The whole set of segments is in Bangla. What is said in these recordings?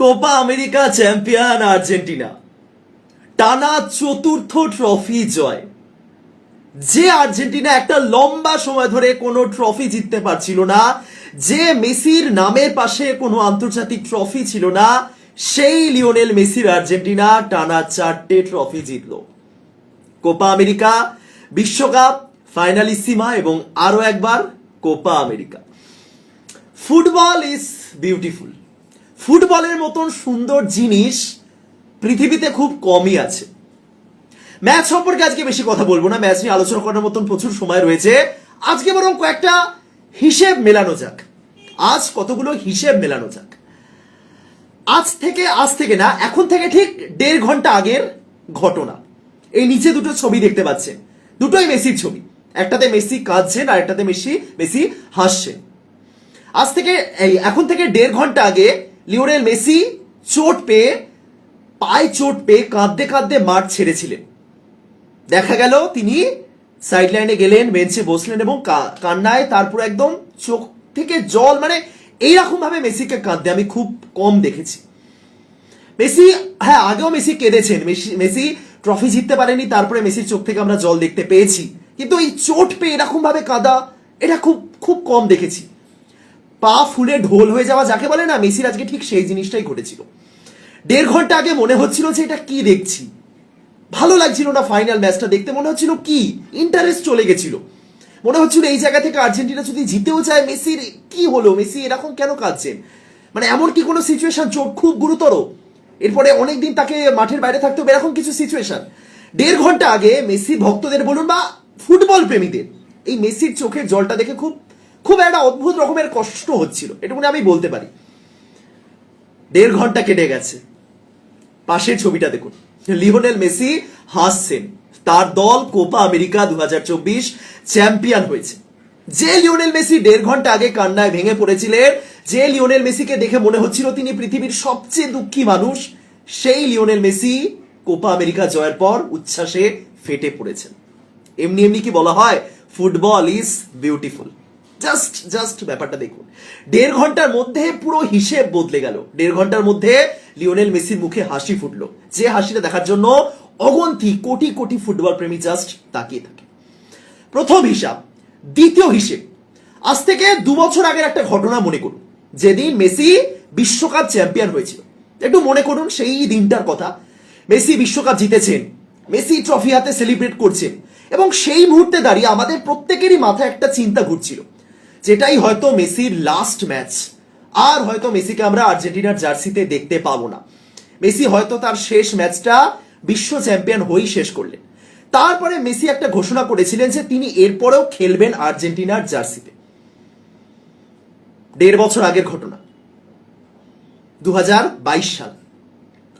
Copa America champion Argentina. টানা চতুর্থ ট্রফি জয়। যে আর্জেন্টিনা একটা লম্বা সময় ধরে কোনো ট্রফি জিততে পারছিল না, যে মেসির নামের পাশে কোনো আন্তর্জাতিক ট্রফি ছিল না, সেই লিওনেল মেসির আর্জেন্টিনা টানা চারটে ট্রফি জিতল। কোপা আমেরিকা, বিশ্বকাপ ফাইনালি ফাইনালিসিমা এবং আরও একবার Copa America. Football is beautiful. ফুটবলের মতন সুন্দর জিনিস পৃথিবীতে খুব কমই আছে। ম্যাচ সম্পর্কে আজকে বেশি কথা বলব না। ম্যাচ নিয়ে আলোচনা করার মতন প্রচুর সময় রয়েছে। আজকে বরং কয়েকটা হিসেব মেলানো যাক। আজ কতগুলো হিসেব মেলানো যাক। আজ থেকে আজ থেকে না, এখন থেকে ঠিক দেড় ঘণ্টা আগের ঘটনা। এই নিচে দুটো ছবি দেখতে পাচ্ছেন। দুটোই মেসির ছবি। একটাতে মেসি কাঁদছেন আর একটাতে মেসি মেসি হাসছেন। আজ থেকে, এই এখন থেকে দেড় ঘণ্টা আগে লিওনেল মেসি চোট পেয়ে, পায়ে চোট পেয়ে কাঁদতে কাঁদতে মাঠ ছেড়েছিলেন। দেখা গেল তিনি সাইড লাইনে গেলেন বেঞ্চে বসলেন এবং কান্নায় তারপর একদম চোখ থেকে জল মানে এইরকম ভাবে মেসিকে কাঁদতে আমি খুব কম দেখেছি। মেসি হ্যাঁ আগেও মেসি কেঁদেছেন। মেসি মেসি ট্রফি জিততে পারেনি, তারপরে মেসির চোখ থেকে আমরা জল দেখতে পেয়েছি। কিন্তু এই চোট পেয়ে এরকম ভাবে কাঁদা, এটা খুব খুব কম দেখেছি। পা ফুলে ঢোল হয়ে যাওয়া যাকে বলে না, মেসির আজকে ঠিক সেই জিনিসটাই ঘটেছিল। দেড় ঘণ্টা আগে মনে হচ্ছিল যে এটা কি দেখছি। ভালো লাগছিল না ফাইনাল ম্যাচটা দেখতে, মনে হচ্ছিল কি? ইন্টারেস্ট চলে গেছিল। মনে হচ্ছিল এই জায়গা থেকে আর্জেন্টিনা যদি জিতেও চায়, মেসির কি হলো? মেসি এরকম কেন কাঁদছেন? মানে এমন কি কোনো সিচুয়েশন চোট খুব গুরুতর। এরপরে অনেকদিন তাকে মাঠের বাইরে থাকতে হবে, এরকম কিছু সিচুয়েশন দেড় ঘণ্টা আগে মেসি ভক্তদের বলুন বা ফুটবল প্রেমীদের, এই মেসির চোখের জলটা দেখে খুব খুব একটা অদ্ভুত রকমের কষ্ট হচ্ছিল এটুকুনি আমি বলতে পারি। দেড় ঘণ্টা কেটে গেছে। পাশের ছবিটা দেখুন। লিওনেল মেসি হাসছেন। তার দল কোপা আমেরিকা দু হাজার চব্বিশ চ্যাম্পিয়ন হয়েছে। যে লিওনেল মেসি দেড় ঘণ্টা আগে কান্নায় ভেঙে পড়েছিলেন, যে লিওনেল মেসিকে দেখে মনে হচ্ছিল তিনি পৃথিবীর সবচেয়ে দুঃখী মানুষ, সেই লিওনেল মেসি কোপা আমেরিকা জয়ের পর উচ্ছ্বাসে ফেটে পড়েছেন। এমনি এমনি কি বলা হয়, football is beautiful. Just just ব্যাপারটা দেখুন। দেড় ঘণ্টার মধ্যে পুরো হিসেব বদলে গেল। দেড় ঘণ্টার মধ্যে লিওনেল মেসির মুখে হাসি ফুটলো। যে হাসিটা দেখার জন্য অগন্তি কোটি কোটি ফুটবল প্রেমী জাস্ট তাকিয়ে থাকে। প্রথম হিসাব, দ্বিতীয় হিসেব, আজ থেকে দু বছর আগের একটা ঘটনা মনে করুন। যেদিন মেসি বিশ্বকাপ চ্যাম্পিয়ন হয়েছিল। একটু মনে করুন সেই দিনটার কথা। মেসি বিশ্বকাপ জিতেছেন, মেসি ট্রফি হাতে সেলিব্রেট করছেন এবং সেই মুহূর্তে দাঁড়িয়ে আমাদের প্রত্যেকেরই মাথায় একটা চিন্তা ঘুরছিল। যেটাই হয়তো মেসির লাস্ট ম্যাচ আর হয়তো মেসিকে আমরা আর্জেন্টিনার জার্সিতে দেখতে পাবো না। মেসি হয়তো তার শেষ ম্যাচটা বিশ্ব চ্যাম্পিয়ন হয়েই শেষ করলেন। তারপরে মেসি একটা ঘোষণা করেছিলেন যে তিনি এরপরেও খেলবেন আর্জেন্টিনার জার্সিতে। দেড় বছর আগের ঘটনা। দু হাজার বাইশ সাল।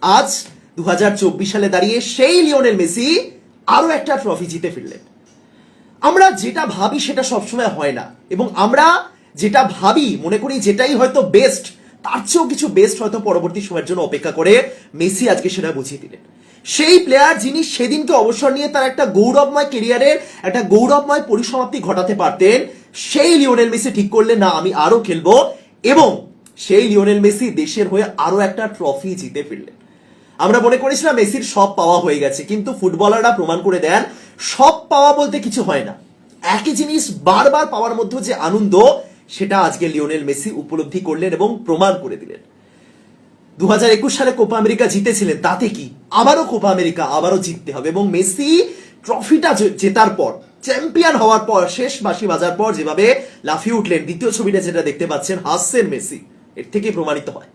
আজ দু হাজার চব্বিশ সালে দাঁড়িয়ে সেই লিওনেল মেসি আরও একটা ট্রফি জিতে ফিরলেন। আমরা যেটা ভাবি সেটা সবসময় হয় না। এবং আমরা যেটা ভাবি, মনে করি যেটাই হয়তো বেস্ট তার চেয়েও কিছু বেস্ট হয়তো পরবর্তী সময়ের জন্য অপেক্ষা করে মেসি আজকে সেটা বুঝিয়ে দিলেন। সেই প্লেয়ার যিনি সেদিনকে অবসর নিয়ে তার একটা গৌরবময় কেরিয়ারের একটা গৌরবময় পরিসমাপ্তি ঘটাতে পারতেন, সেই লিওনেল মেসি ঠিক করলেন না আমি আরও খেলব এবং সেই লিওনেল মেসি দেশের হয়ে আরও একটা ট্রফি জিতে ফিরলেন। আমরা মনে করেছিলাম মেসির সব পাওয়া হয়ে গেছে, কিন্তু ফুটবলাররা প্রমাণ করে দেন, সব পাওয়া বলতে কিছু হয় না। একই জিনিস বারবার পাওয়ার মধ্যে যে আনন্দ, সেটা আজকে লিওনেল মেসি উপলব্ধি করলেন এবং প্রমাণ করে দিলেন। দু হাজার একুশ সালে কোপা আমেরিকা জিতেছিলেন, তাতে কি? আবারও কোপা আমেরিকা আবারও জিততে হবে এবং মেসি ট্রফিটা জেতার পর, চ্যাম্পিয়ন হওয়ার পর, শেষ বাসি বাজার পর যেভাবে লাফিয়ে উঠলেন, দ্বিতীয় ছবিটা যেটা দেখতে পাচ্ছেন হাসছেন মেসি, এর থেকে প্রমাণিত হয়।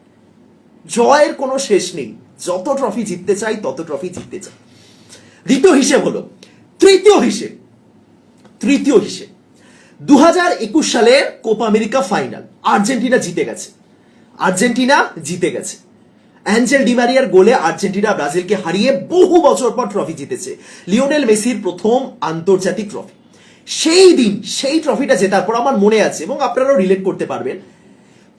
জয়ের কোনো শেষ নেই। যত ট্রফি জিততে চাই, তত ট্রফি জিততে চাই। দ্বিতীয় হিসেব হলো, তৃতীয় হিসেব। তৃতীয় হিসেব। দু হাজার একুশ সালের কোপা আমেরিকা ফাইনাল আর্জেন্টিনা জিতে গেছে। আর্জেন্টিনা জিতে গেছে। অ্যাঞ্জেল ডিমারিয়ার গোলে আর্জেন্টিনা ব্রাজিলকে হারিয়ে বহু বছর পর ট্রফি জিতেছে। লিওনেল মেসির প্রথম আন্তর্জাতিক ট্রফি সেই দিন, সেই ট্রফিটা জেতার পর আমার মনে আছে, এবং আপনারাও রিলেট করতে পারবেন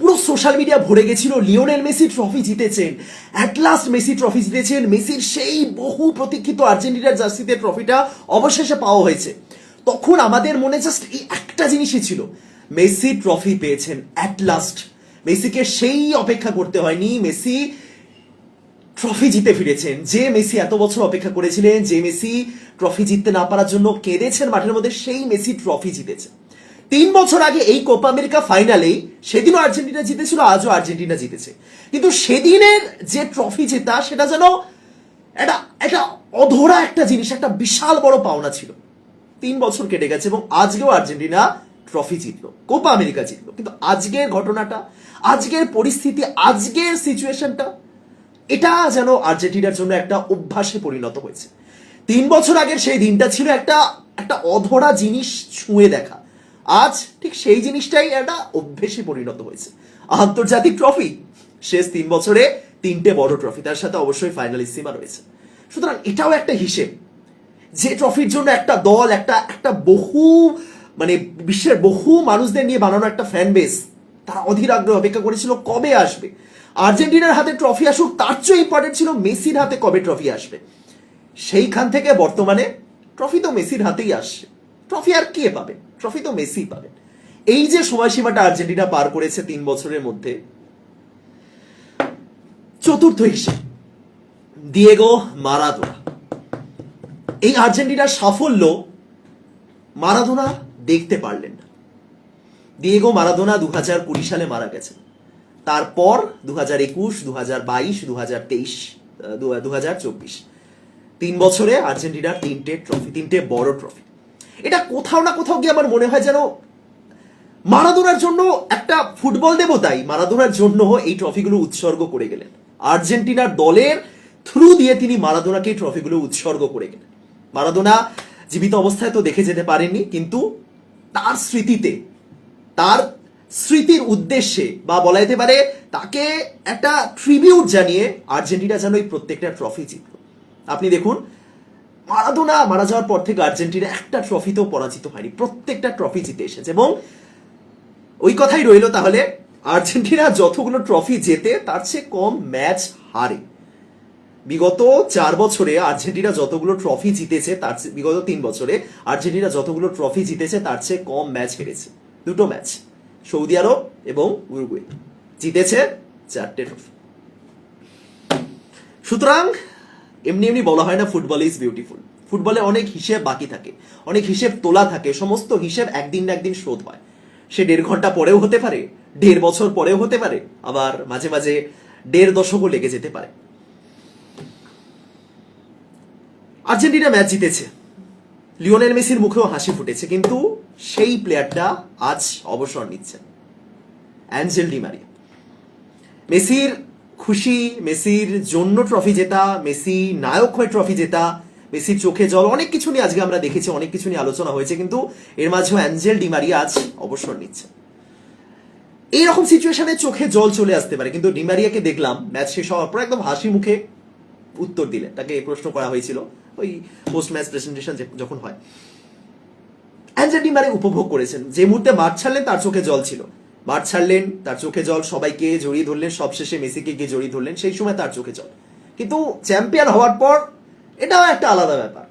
পুরো সোশ্যাল মিডিয়া ভরে গেছিল লিওনেল মেসি ট্রফি জিতেছেন। অ্যাট লাস্ট মেসি ট্রফি জিতেছেন। মেসির সেই বহু প্রতীক্ষিত আর্জেন্টিনার জার্সিতে ট্রফিটা অবশেষে পাওয়া হয়েছে। তখন আমাদের মনে জাস্ট এই একটা জিনিসই ছিল। মেসি ট্রফি পেয়েছেন অ্যাট লাস্ট মেসিকে সেই অপেক্ষা করতে হয়নি। মেসি ট্রফি জিতে ফিরেছেন। যে মেসি এত বছর অপেক্ষা করেছিলেন, যে মেসি ট্রফি জিততে না পারার জন্য কেঁদেছেন মাঠের মধ্যে, সেই মেসি ট্রফি জিতেছে। তিন বছর আগে এই কোপা আমেরিকা ফাইনালেই সেদিনও আর্জেন্টিনা জিতেছিল, আজও আর্জেন্টিনা জিতেছে। কিন্তু সেদিনের যে ট্রফি জেতা, সেটা যেন একটা একটা অধরা একটা জিনিস, একটা বিশাল বড় পাওনা ছিল। তিন বছর কেটে গেছে এবং আজকেও আর্জেন্টিনা ট্রফি জিতলো, কোপা আমেরিকা জিতলো। কিন্তু আজকের ঘটনাটা, আজকের পরিস্থিতি, আজকের সিচুয়েশনটা, এটা যেন আর্জেন্টিনার জন্য একটা অভ্যাসে পরিণত হয়েছে। তিন বছর আগের সেই দিনটা ছিল একটা একটা অধরা জিনিস ছুঁয়ে দেখা। আজ ঠিক সেই জিনিসটাই একটা অভ্যেসে পরিণত হয়েছে। আন্তর্জাতিক ট্রফি শেষ তিন বছরে তিনটে বড় ট্রফি তার সাথে অবশ্যই ফাইনালিসিমা রয়েছে। সুতরাং এটাও একটা হিসেব যে ট্রফির জন্য একটা দল, একটা একটা বহু মানে বিশ্বের বহু মানুষদের নিয়ে বানানো একটা ফ্যান বেস তারা অধীর আগ্রহ অপেক্ষা করেছিল কবে আসবে। আর্জেন্টিনার হাতে ট্রফি আসুক, তার চেয়ে ইম্পর্টেন্ট ছিল মেসির হাতে কবে ট্রফি আসবে। সেইখান থেকে বর্তমানে ট্রফি তো মেসির হাতেই আসছে। ট্রফি আর কে পাবে? ট্রফি তো মেসি পাবে। এই যে সময়সীমাটা আর্জেন্টিনা পার করেছে তিন বছরের মধ্যে, চতুর্থ হিসেবে দিয়েগো মারাদোনা এই আর্জেন্টিনার সাফল্য মারাদোনা দেখতে পারলেন না। দিয়েগো মারাদোনা দু হাজার কুড়ি সালে মারা গেছেন। তারপর দু হাজার একুশ দু হাজার বাইশ দু হাজার তেইশ দু হাজার চব্বিশ। তিন বছরে আর্জেন্টিনার তিনটে ট্রফি তিনটে বড় ট্রফি এটা কোথাও না কোথাও গিয়ে আমার মনে হয় যেন মারাদোনার জন্য একটা ফুটবল দেবতাই মারাদোনার জন্য এই ট্রফিগুলো উৎসর্গ করে গেলেন। আর্জেন্টিনার দলের থ্রু দিয়ে তিনি মারাদোনাকে এই ট্রফিগুলো উৎসর্গ করে গেলেন। মারাদোনা জীবিত অবস্থায় তো দেখে যেতে পারেননি, কিন্তু তার স্মৃতিতে, তার স্মৃতির উদ্দেশ্যে বা বলা যেতে পারে তাকে একটা ট্রিবিউট জানিয়ে আর্জেন্টিনা যেন এই প্রত্যেকটা ট্রফি জিতল। আপনি দেখুন মারাদোনা মারা যাওয়ার পর থেকে আর্জেন্টিনা একটা ট্রফিতেও পরাজিত হয়নি। প্রত্যেকটা ট্রফি জিতে এসেছে এবং ওই কথাই রইল তাহলে, আর্জেন্টিনা যতগুলো ট্রফি জেতে তার চেয়ে কম ম্যাচ হারে। বিগত চার বছরে আর্জেন্টিনা যতগুলো ট্রফি জিতেছে, তার বিগত তিন বছরে আর্জেন্টিনা যতগুলো ট্রফি জিতেছে, তার চেয়ে কম ম্যাচ হেরেছে। দুটো ম্যাচ সৌদি আরব এবং উরুগুয়ে। জিতেছে চারটে ট্রফি সুতরাং এমনি এমনি বলা হয় না ফুটবল ইজ বিউটিফুল ফুটবলে অনেক হিসেব বাকি থাকে, অনেক হিসেব তোলা থাকে, সমস্ত হিসেব একদিন না একদিন শোধ হয়। সে দেড় ঘণ্টা পরেও হতে পারে, দেড় বছর পরেও হতে পারে, আবার মাঝে মাঝে দেড় দশকও লেগে যেতে পারে। আর্জেন্টিনা ম্যাচ জিতেছে। লিওনেল মেসির মুখেও হাসি ফুটেছে, কিন্তু সেই প্লেয়ারটা আজ অবসর নিচ্ছেন অ্যাঞ্জেল ডিমারিয়া মেসির খুশি, মেসির জন্য ট্রফি জেতা, মেসি নায়ক হয়ে ট্রফি জেতা, মেসির চোখে জল, অনেক কিছু নিয়ে আজকে আমরা দেখেছি, অনেক কিছু নিয়ে আলোচনা হয়েছে, কিন্তু এর মাঝেও অ্যাঞ্জেল ডিমারিয়া আজ অবসর নিচ্ছে। এইরকম সিচুয়েশনে চোখে জল চলে আসতে পারে, কিন্তু ডিমারিয়াকে দেখলাম ম্যাচ শেষ হওয়ার পর একদম হাসি মুখে উত্তর দিলে তাকে এই প্রশ্ন করা হয়েছিল, ওই পোস্ট ম্যাচ প্রেজেন্টেশন যখন হয়। অ্যাঞ্জেল ডিমারে উপভোগ করেছেন, যে মুহূর্তে মাঠ ছাড়লেন, তার চোখে জল ছিল। মাঠ ছাড়লেন, তার চোখে জল, সবাইকে জড়িয়ে ধরলেন, সবশেষে মেসিকে গিয়ে জড়িয়ে ধরলেন, সেই সময় তার চোখে জল। কিন্তু চ্যাম্পিয়ন হওয়ার পর, এটাও একটা আলাদা ব্যাপার।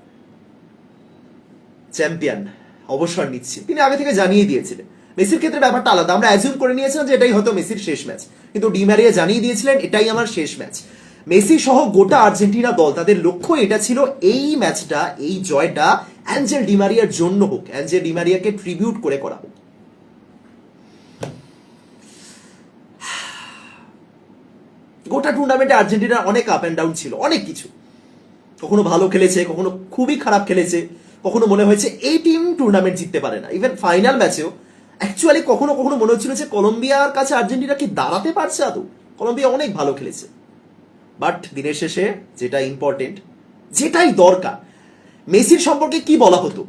চ্যাম্পিয়ন, অবসর নিচ্ছে। তিনি আগে থেকে জানিয়ে দিয়েছিলেন। মেসির ক্ষেত্রে ব্যাপারটা আলাদা। আমরা অ্যাজিউম করে নিয়েছিলাম যে এটাই হয়তো মেসির শেষ ম্যাচ কিন্তু ডিমারিয়া জানিয়ে দিয়েছিলেন, এটাই আমার শেষ ম্যাচ মেসি সহ গোটা আর্জেন্টিনা দল, তাদের লক্ষ্য এটা ছিল এই ম্যাচটা এই জয়টা অ্যাঞ্জেল ডিমারিয়ার জন্য হোক। অ্যাঞ্জেল ডিমারিয়াকে ট্রিবিউট করে করা হোক। গোটা টুর্নামেন্টে আর্জেন্টিনার অনেক আপ অ্যান্ড ডাউন ছিল, অনেক কিছু। কখনো ভালো খেলেছে, কখনো খুবই খারাপ খেলেছে, কখনো মনে হয়েছে এই টিম টুর্নামেন্ট জিততে পারে না। ইভেন ফাইনাল ম্যাচেও অ্যাকচুয়ালি কখনো কখনো মনে হচ্ছিল যে কলম্বিয়ার কাছে আর্জেন্টিনা কি দাঁড়াতে পারছে আদৌ? কলম্বিয়া অনেক ভালো খেলেছে। বাট দিনের শেষে যেটা ইম্পর্টেন্ট যেটাই দরকার, মেসির সম্পর্কে কি বলা হতো?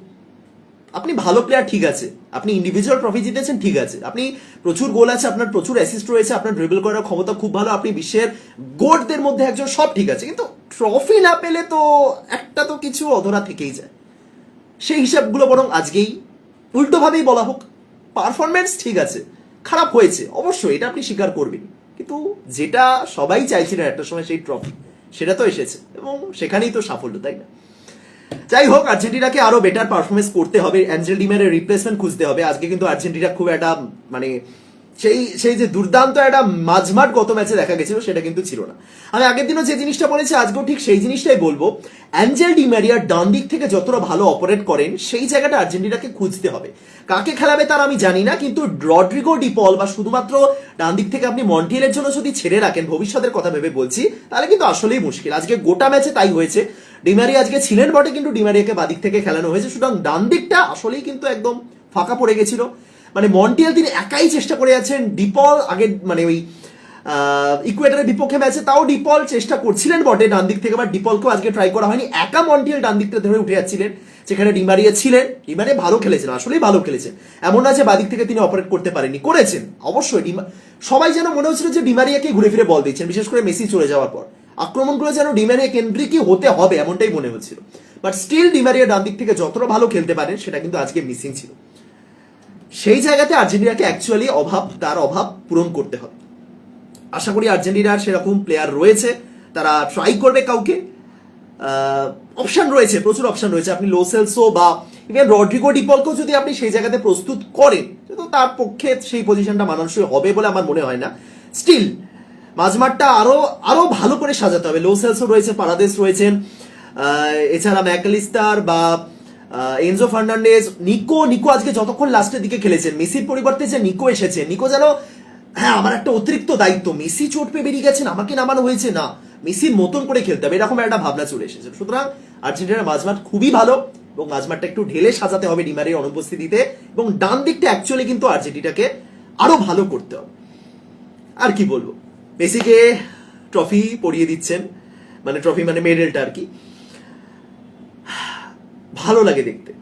আপনি ভালো প্লেয়ার ঠিক আছে। আপনি ইন্ডিভিজুয়াল ট্রফি জিতেছেন, ঠিক আছে। আপনি প্রচুর গোল আছে, আপনার প্রচুর অ্যাসিস্ট রয়েছে, আপনার ড্রিবল করার ক্ষমতা খুব ভালো, আপনি বিশ্বের গোটদের মধ্যে একজন, সব ঠিক আছে। কিন্তু ট্রফি না পেলে তো একটা তো কিছু অধরা থেকেই যায়। সেই হিসাবগুলো বরং আজকেই উল্টোভাবেই বলা হোক পারফরমেন্স ঠিক আছে, খারাপ হয়েছে, অবশ্যই এটা আপনি স্বীকার করবেন। কিন্তু যেটা সবাই চাইছিলেন একটা সময় সেই ট্রফি সেটা তো এসেছে, এবং সেখানেই তো সাফল্য, তাই না? যাই হোক আর্জেন্টিনাকে আরও বেটার পারফরমেন্স করতে হবে অ্যাঞ্জেল ডিমারের রিপ্লেসমেন্ট খুঁজতে হবে। আজকে কিন্তু আর্জেন্টিনা খুব একটা মানে সেই সেই যে দুর্দান্ত একটা মাঝমাঠ গত ম্যাচে দেখা গেছিল, সেটা কিন্তু ছিল না। আমি আগের দিনও যে জিনিসটা বলেছি, আজকেও ঠিক সেই জিনিসটাই বলব। অ্যাঞ্জেল ডিম্যারিয়া ডান দিক থেকে যতটা ভালো অপারেট করেন, সেই জায়গাটা আর্জেন্টিনাকে খুঁজতে হবে। কাকে খেলাবে তার আমি জানি না, কিন্তু রড্রিগো ডিপল বা শুধুমাত্র ডান দিক থেকে আপনি মন্টিয়েলের জন্য যদি ছেড়ে রাখেন, ভবিষ্যতের কথা ভেবে বলছি, তাহলে কিন্তু আসলেই মুশকিল। আজকে গোটা ম্যাচে তাই হয়েছে। ডিমারিয়া আজকে ছিলেন বটে, কিন্তু ডিমারিয়াকে বাদিক থেকে খেলানো হয়েছে। সুতরাং ডান দিকটা আসলেই কিন্তু একদম ফাঁকা পড়ে গেছিল। মানে মন্টিয়াল তিনি একাই চেষ্টা করে যাচ্ছেন ডিপল আগে মানে ওই ইকুয়েটারের বিপক্ষে ম্যাচে তাও ডিপল চেষ্টা করছিলেন বটে ডান দিক থেকে বাট ডিপলকেও আজকে ট্রাই করা হয়নি। একা মন্টিয়াল ডান দিকটা ধরে উঠে যাচ্ছিলেন, যেখানে ডিমারিয়া ছিলেন। ডিমারিয়া ভালো খেলেছেন আসলেই ভালো খেলেছেন এমন না যে বাদিক থেকে তিনি অপারেট করতে পারেননি, করেছেন। অবশ্যই সবাই যেন মনে হচ্ছিল যে ডিমারিয়াকে ঘুরে ফিরে বল দিচ্ছেন, বিশেষ করে মেসি চলে যাওয়ার পর। আক্রমণগুলো যেন ডিমারিয়া কেন্দ্রিকই হতে হবে, এমনটাই মনে হচ্ছিল। বাট স্টিল ডিমারিয়া ডান দিক থেকে যতটা ভালো খেলতে পারেন, সেটা কিন্তু আজকে মিসিং ছিল। সেই জায়গাতে আর্জেন্টিনাকে অ্যাকচুয়ালি অভাব, তার অভাব পূরণ করতে হবে। আশা করি আর্জেন্টিনার সেরকম প্লেয়ার রয়েছে, তারা ট্রাই করবে কাউকে। অপশান রয়েছে, প্রচুর অপশন রয়েছে। আপনি লোসেলসো বা ইভেন রড্রিগো ডিপলকেও যদি আপনি সেই জায়গাতে প্রস্তুত করেন, তো তার পক্ষে সেই পজিশনটা মানানসই হবে বলে আমার মনে হয় না। স্টিল মাঝমাঠটা আরও আরও ভালো করে সাজাতে হবে। লোসেলসো রয়েছে পারাদেস রয়েছেন এছাড়া ম্যাকালিস্টার বা এনজো ফার্নান্ডেজ নিকো নিকো আজকে যতক্ষণ লাস্টের দিকে খেলেছেন মেসির পরিবর্তে যে নিকো এসেছে নিকো যেন হ্যাঁ আমার একটা অতিরিক্ত দায়িত্ব। মেসি চোট পেয়ে বেরিয়ে গেছেন, আমাকে নামানো হয়েছে, না। মেসির মতন করে খেলতে হবে, এরকম একটা ভাবনা চলে এসেছে। সুতরাং আর্জেন্টিনার মাঝমাঠ খুবই ভালো এবং মাঝমাঠটা একটু ঢেলে সাজাতে হবে ডিমারের অনুপস্থিতিতে এবং ডান দিকটা অ্যাকচুয়ালি কিন্তু আর্জেন্টিনাকে আরও ভালো করতে হবে। আর কি বলব? মেসিকে ট্রফি পরিয়ে দিচ্ছেন। মানে ট্রফি মানে মেডেলটা আর কি। ভালো লাগে দেখতে।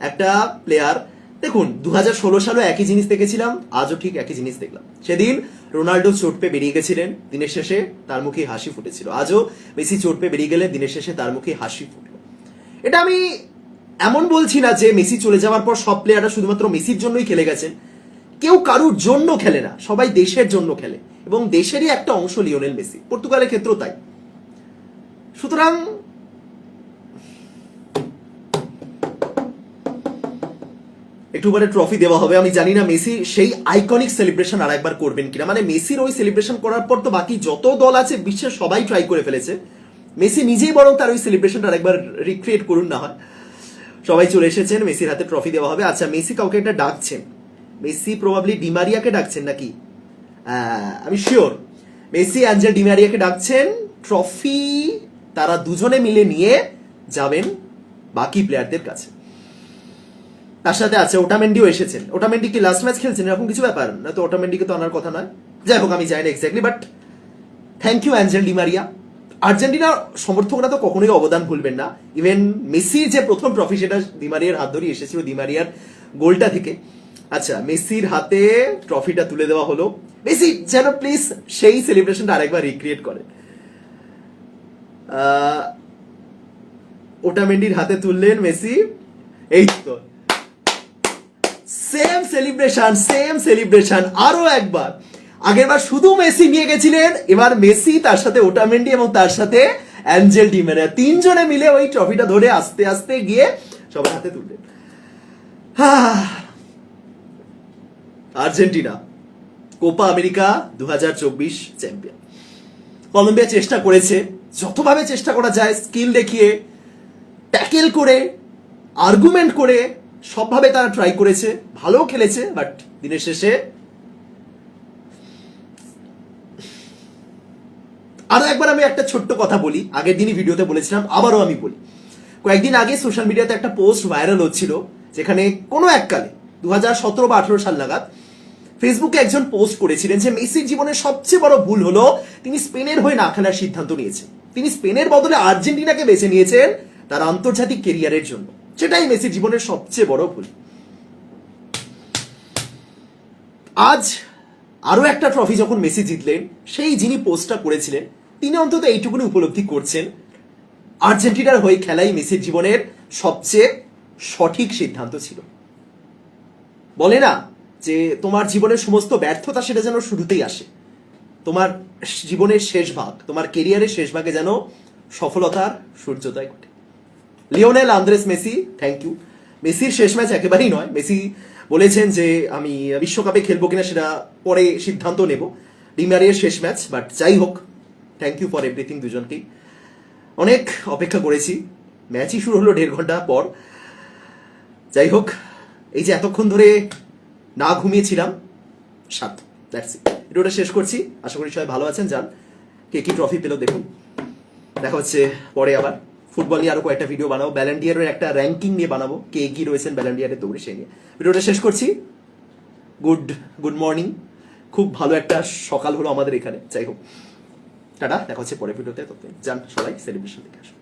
একটা প্লেয়ার দেখুন দু হাজার ষোলো সালেও একই জিনিস দেখেছিলাম, আজও ঠিক একই জিনিস দেখলাম। সেদিন রোনাল্ডো চোট পেয়ে বেরিয়ে গেছিলেন, দিনের শেষে তার মুখে হাসি ফুটেছিল। আজও মেসি চোট পেয়ে বেরিয়ে গেলে দিনের শেষে তার মুখে হাসি ফুটলো। এটা আমি এমন বলছি না যে মেসি চলে যাওয়ার পর সব প্লেয়াররা শুধুমাত্র মেসির জন্যই খেলে গেছেন। কেউ কারুর জন্য খেলে না, সবাই দেশের জন্য খেলে। এবং দেশেরই একটা অংশ লিওনেল মেসি। পর্তুগালের ক্ষেত্রেও তাই। সুতরাং একটু পরে ট্রফি দেওয়া হবে, আমি জানি না মেসি সেই আইকনিক সেলিব্রেশন আর একবার করবেন কিনা। মানে মেসির ওই সেলিব্রেশন করার পর তো বাকি যত দল আছে বিশ্বের সবাই ট্রাই করে ফেলেছে। মেসি নিজেই বরং তার ওই সেলিব্রেশনটা আরেকবার রিক্রিয়েট করুন না হয়। সবাই চলে এসেছেন, মেসির হাতে ট্রফি দেওয়া হবে। আচ্ছা মেসি কাউকে একটা ডাকছেন। মেসি প্রবাবলি ডিমারিয়াকে ডাকছেন নাকি? আমি শিওর মেসি, অ্যাঞ্জেল ডিমারিয়াকে ডাকছেন। ট্রফি তারা দুজনে মিলে নিয়ে যাবেন বাকি প্লেয়ারদের কাছে। তার সাথে আছে ওটামেন্ডিও এসেছেন। ওটামেন্ডি কি লাস্ট ম্যাচ খেলছেন? এরকম কিছু ব্যাপার? না তো ওটামেন্ডিকে তো আনার কথা নয়। যাই হোক, আমি জানি না exactly but thank you Angel Di Maria আর্জেন্টিনার সমর্থকরা তো কখনোই অবদান ভুলবেন না। ইভেন মেসির যে প্রথম ট্রফি সেটা দিমারিয়ার হাত ধরেই এসেছিল দিমারিয়ার গোলটা থেকে। আচ্ছা মেসির হাতে ট্রফিটা তুলে দেওয়া হলো। মেসি যেন প্লিজ সেই সেলিব্রেশনটা আরেকবার রিক্রিয়েট করে। ওটামেন্ডির হাতে তুললেন মেসি। এই তো। সেম সেলিব্রেশন সেম সেলিব্রেশন আরও একবার। আগেরবার শুধু মেসি নিয়ে গেছিলেন, এবার মেসি, তার সাথে ওটামেন্ডি এবং তার সাথে অ্যাঞ্জেল ডিমেরা তিনজনে মিলে ওই ট্রফিটা ধরে আস্তে আস্তে গিয়ে সবার হাতে তুললেন। আর্জেন্টিনা। কোপা আমেরিকা দু হাজার চব্বিশ চ্যাম্পিয়ন। কলম্বিয়া চেষ্টা করেছে, যতভাবে চেষ্টা করা যায়, স্কিল দেখিয়ে, ট্যাকেল করে আর্গুমেন্ট করে, সবভাবে তারা ট্রাই করেছে ভালো খেলেছে বাট দিনের শেষে আরও একবার আমি একটা ছোট্ট কথা বলি, আগের দিনই ভিডিওতে বলেছিলাম, আবারও আমি বলি। কয়েকদিন আগে সোশ্যাল মিডিয়াতে একটা পোস্ট ভাইরাল হচ্ছিল, যেখানে কোনো এককালে দু হাজার সতেরো বা আঠেরো সাল নাগাদ ফেসবুকে একজন পোস্ট করেছিলেন যে মেসির জীবনের সবচেয়ে বড় ভুল হলো তিনি স্পেনের হয়ে না খেলার সিদ্ধান্ত নিয়েছেন। তিনি স্পেনের বদলে আর্জেন্টিনাকে বেছে নিয়েছেন তার আন্তর্জাতিক কেরিয়ারের জন্য। সেটাই মেসির জীবনের সবচেয়ে বড় ভুল। আজ আরও একটা ট্রফি যখন মেসি জিতলেন, সেই যিনি পোস্টটা করেছিলেন, তিনি অন্তত এইটুকুনি উপলব্ধি করছেন, আর্জেন্টিনার হয়ে খেলাই মেসির জীবনের সবচেয়ে সঠিক সিদ্ধান্ত ছিল। বলে না যে তোমার জীবনের সমস্ত ব্যর্থতা সেটা যেন শুরুতেই আসে। তোমার জীবনের শেষ ভাগ, তোমার কেরিয়ারের শেষ ভাগে যেন সফলতার সূর্যোদয় ঘটে। Lionel Andres Messi thank you মেসির শেষ ম্যাচ একেবারেই নয়। মেসি বলেছেন যে, আমি বিশ্বকাপে খেলব কিনা সেটা পরে সিদ্ধান্ত নেব। প্রিমিয়ারের শেষ ম্যাচ বাট যাই হোক থ্যাংক ইউ ফর এভরিথিং দুজনকেই। অনেক অপেক্ষা করেছি। ম্যাচই শুরু হলো দেড় ঘণ্টা পর। যাই হোক, এই যে এতক্ষণ ধরে না ঘুমিয়েছিলাম, সাত দ্যাটস ভিডিওটা শেষ করছি, আশা করি সবাই ভালো আছেন, যান, কে কি ট্রফি পেল দেখুন। দেখা হচ্ছে পরে আবার। ফুটবল নিয়ে আরও কয়েকটা ভিডিও বানাবো। ব্যালেন্ডিয়ারের একটা র্যাঙ্কিং নিয়ে বানাবো, কে এগিয়ে রয়েছেন ব্যালেন্ডিয়ারের দৌড়ে সেই নিয়ে। ভিডিওটা শেষ করছি। গুড গুড মর্নিং খুব ভালো একটা সকাল হলো আমাদের এখানে। যাই হোক। টাটা, দেখা হচ্ছে পরে ভিডিওতে ততদিন যান, সবাই সেলিব্রেশন দেখে আসুন।